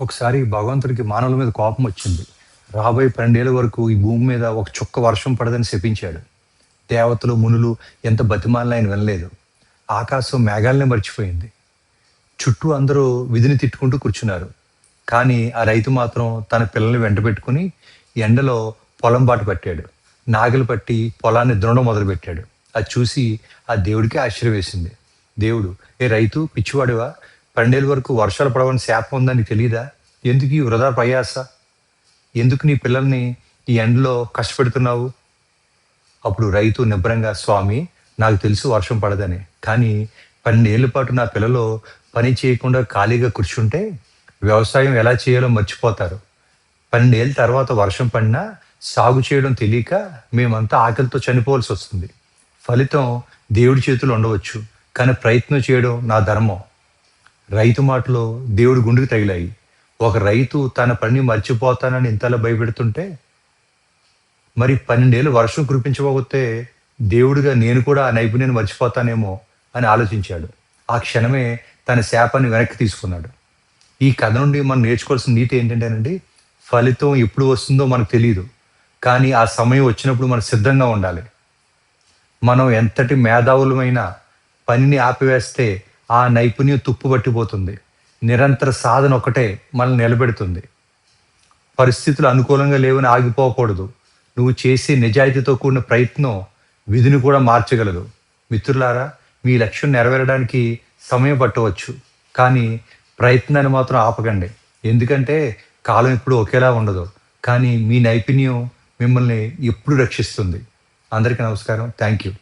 ఒకసారి భగవంతుడికి మానవుల మీద కోపం వచ్చింది. రాబోయే పన్నెండేళ్ళ వరకు ఈ భూమి మీద ఒక చుక్క వర్షం పడదని శపించాడు. దేవతలు మునులు ఎంత బతిమాలని ఆయన వినలేదు. ఆకాశం మేఘాలనే మర్చిపోయింది. చుట్టూ అందరూ విధిని తిట్టుకుంటూ కూర్చున్నారు. కానీ ఆ రైతు మాత్రం తన పిల్లల్ని వెంట పెట్టుకుని ఎండలో పొలం బాట పట్టాడు. నాగలు పట్టి పొలాన్ని దున్నడం మొదలుపెట్టాడు. అది చూసి ఆ దేవుడికి ఆశ్చర్యం వేసింది. దేవుడు ఏ రైతు పిచ్చివాడివా? పన్నెండేళ్ళ వరకు వర్షాలు పడవని శాపం ఉందని తెలియదా ఎందుకు ఈ వృధా ప్రయాస? ఎందుకు నీ పిల్లల్ని ఈ ఎండలో కష్టపెడుతున్నావు? అప్పుడు రైతు నిబ్బరంగా స్వామి నాకు తెలుసు వర్షం పడదని కానీ పన్నెండేళ్ళ పాటు నా పిల్లలు పని చేయకుండా ఖాళీగా కూర్చుంటే వ్యవసాయం ఎలా చేయాలో మర్చిపోతారు. పన్నెండేళ్ళ తర్వాత వర్షం పడినా సాగు చేయడం తెలియక మేమంతా ఆకలితో చనిపోవాల్సి వస్తుంది. ఫలితం దేవుడి చేతులు ఉండవచ్చు కానీ ప్రయత్నం చేయడం నా ధర్మం. రైతు మాటలో దేవుడి గుండెకు తగిలాయి. ఒక రైతు తన పని మర్చిపోతానని ఇంతలా భయపెడుతుంటే మరి పన్నెండేళ్ళు వర్షం కురిపించబోతే దేవుడిగా నేను కూడా ఆ నైపుణ్యాన్ని మర్చిపోతానేమో అని ఆలోచించాడు. ఆ క్షణమే తన శాపాన్ని వెనక్కి తీసుకున్నాడు. ఈ కథ నుండి మనం నేర్చుకోవాల్సిన నీతి ఏంటంటేనండి ఫలితం ఎప్పుడు వస్తుందో మనకు తెలియదు కానీ ఆ సమయం వచ్చినప్పుడు మనం సిద్ధంగా ఉండాలి. మనం ఎంతటి మేధావులమైన పనిని ఆపివేస్తే ఆ నైపుణ్యం తుప్పు పట్టిపోతుంది నిరంతర సాధన ఒకటే మనల్ని నిలబెడుతుంది. పరిస్థితులు అనుకూలంగా లేవని ఆగిపోకూడదు. నువ్వు చేసే నిజాయితీతో కూడిన ప్రయత్నం విధిని కూడా మార్చగలదు. మిత్రులారా మీ లక్ష్యం నెరవేరడానికి సమయం పట్టవచ్చు. కానీ ప్రయత్నాన్ని మాత్రం ఆపకండి. ఎందుకంటే కాలం ఎప్పుడు ఒకేలా ఉండదు. కానీ మీ నైపుణ్యం మిమ్మల్ని ఎప్పుడు రక్షిస్తుంది. అందరికీ నమస్కారం. Thank you.